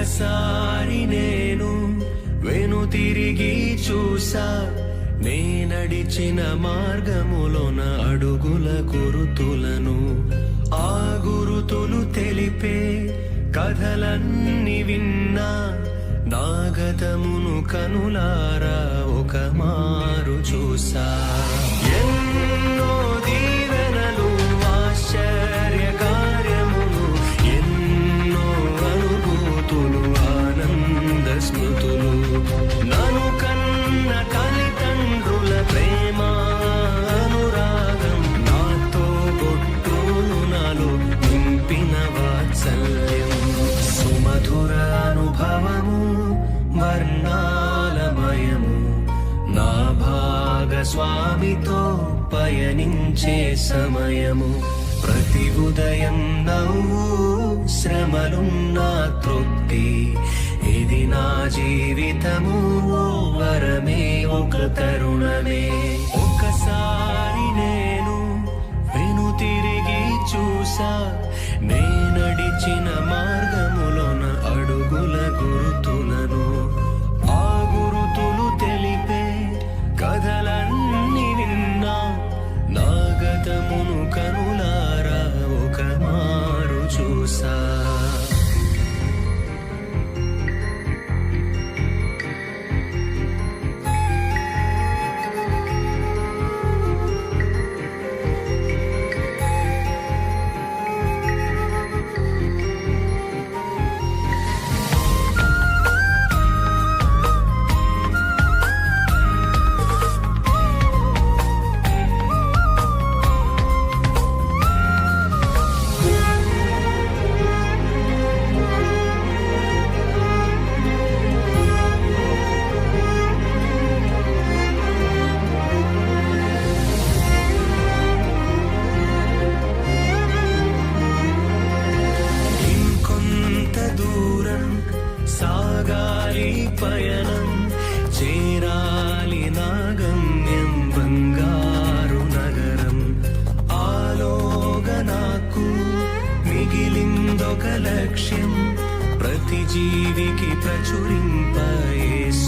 ఒక్కసారి నేను వెను తిరిగి చూసా నేనడిచిన మార్గములోన అడుగుల గురుతులను ఆ గురుతులు తెలిపే కథలన్నీ విన్నా నాగతమును కనులారా ఒక మారు చూసా. కర్ణాలమయము. నా భాగస్వామితో పయనించే సమయము. ప్రతి ఉదయం నవ్వు శ్రమలున్నా తృప్తి. ఇది నా జీవితము వరమే ఒక తరుణమే. పయనం చేరాలి నా గమ్యం బంగారు నగరం. ఆలోగా నాకు మిగిలిందొక లక్ష్యం ప్రతి జీవికి ప్రచురింపయేసుని